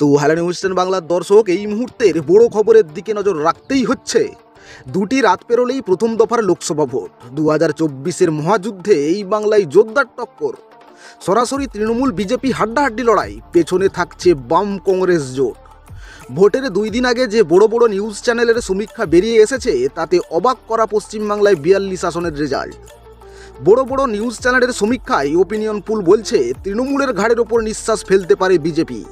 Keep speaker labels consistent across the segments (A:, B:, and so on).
A: তো hello news ten বাংলার দর্শক, এই মুহূর্তের বড় খবরের দিকে নজর রাখতেই হচ্ছে। দুটি রাত পেরোলেই প্রথম দফার লোকসভা ভোট। দু হাজার চব্বিশের মহাযুদ্ধে এই বাংলায় জোরদার টক্কর। সরাসরি তৃণমূল বিজেপি হাড্ডাহাড্ডি লড়াই, পেছনে থাকছে বাম কংগ্রেস জোট। ভোটের দুই দিন আগে যে বড় বড় নিউজ চ্যানেলের সমীক্ষা বেরিয়ে এসেছে, তাতে অবাক করা পশ্চিমবাংলায় বিয়াল্লিশ আসনের রেজাল্ট। বড় বড় নিউজ চ্যানেলের সমীক্ষায় ওপিনিয়ন পুল বলছে, তৃণমূলের ঘাড়ের ওপর নিঃশ্বাস ফেলতে পারে বিজেপি।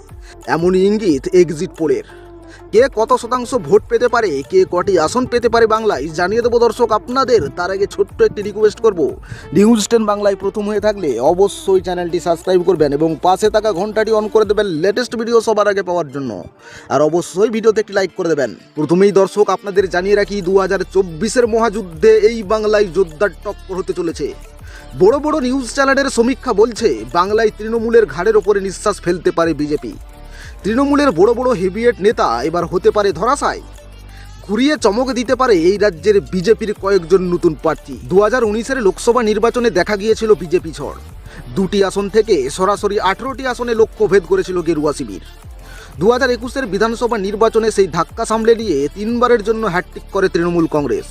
A: এমনই ইঙ্গিত এক্সিট পোলের কে কত শতাংশ ভোট পেতে পারে, কে কটি আসন পেতে পারে বাংলায় জানিয়ে দেবো দর্শক আপনাদের। তার আগে ছোট্ট একটি রিকোয়েস্ট করব। নিউজ টেন বাংলায় প্রথম হয়ে থাকলে অবশ্যই চ্যানেলটি সাবস্ক্রাইব করবেন এবং পাশে থাকা ঘন্টাটি অন করে দেবেন লেটেস্ট ভিডিও সবার আগে পাওয়ার জন্য। আর অবশ্যই ভিডিওতে একটি লাইক করে দেবেন। প্রথমেই দর্শক আপনাদের জানিয়ে রাখি দু হাজার চব্বিশের মহাযুদ্ধে এই বাংলায় যোদ্ধার টক্কর হতে চলেছে। বড় বড় নিউজ চ্যানেলের সমীক্ষা বলছে, বাংলায় তৃণমূলের ঘাড়ের ওপরে নিঃশ্বাস ফেলতে পারে বিজেপি। তৃণমূলের বড় বড় হেভিয়েট নেতা এবার হতে পারে ধরাশায়। ঘুরিয়ে চমক দিতে পারে এই রাজ্যের বিজেপির কয়েকজন নতুন প্রার্থী। দু হাজার উনিশের লোকসভা নির্বাচনে দেখা গিয়েছিল বিজেপি ঝড়। দুটি আসন থেকে সরাসরি আঠেরোটি আসনে লক্ষ্যভেদ করেছিল গেরুয়া শিবির। দু হাজার একুশের বিধানসভা নির্বাচনে সেই ধাক্কা সামলে নিয়ে তিনবারের জন্য হ্যাট্রিক করে তৃণমূল কংগ্রেস।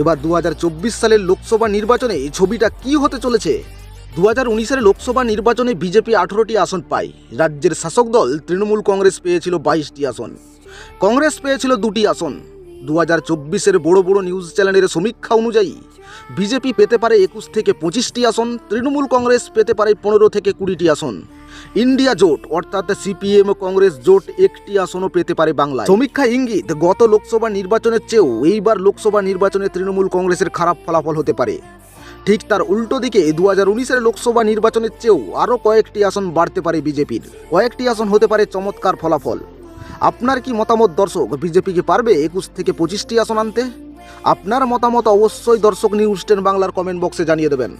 A: এবার দু হাজার চব্বিশ সালের লোকসভা নির্বাচনে ছবিটা কি হতে চলেছে? দু হাজার উনিশের লোকসভা নির্বাচনে বিজেপি আঠেরোটি আসন পায়। রাজ্যের শাসক দল তৃণমূল কংগ্রেস পেয়েছিল বাইশটি আসন। কংগ্রেস পেয়েছিল দুটি আসন। দু হাজার চব্বিশের বড় বড় নিউজ চ্যানেলের সমীক্ষা অনুযায়ী, বিজেপি পেতে পারে একুশ থেকে পঁচিশটি আসন, তৃণমূল কংগ্রেস পেতে পারে পনেরো থেকে কুড়িটি আসন। ইন্ডিয়া জোট, অর্থাৎ সিপিএম কংগ্রেস জোট, একটি আসনও পেতে পারে বাংলায়। সমীক্ষা ইঙ্গিত, গত লোকসভা নির্বাচনের চেয়েও এইবার লোকসভা নির্বাচনে তৃণমূল কংগ্রেসের খারাপ ফলাফল হতে পারে। ঠিক তার উল্টো দিকে দু হাজার উনিশের লোকসভা নির্বাচনের চেয়েও আরও কয়েকটি আসন বাড়তে পারে বিজেপির। কয়েকটি আসন হতে পারে চমৎকার ফলাফল। আপনার কি মতামত, দর্শক? বিজেপি কি পারবে একুশ থেকে পঁচিশটি আসন আনতে? আপনার মতামত অবশ্যই দর্শক নিউজ টেন বাংলার কমেন্ট বক্সে জানিয়ে দেবেন।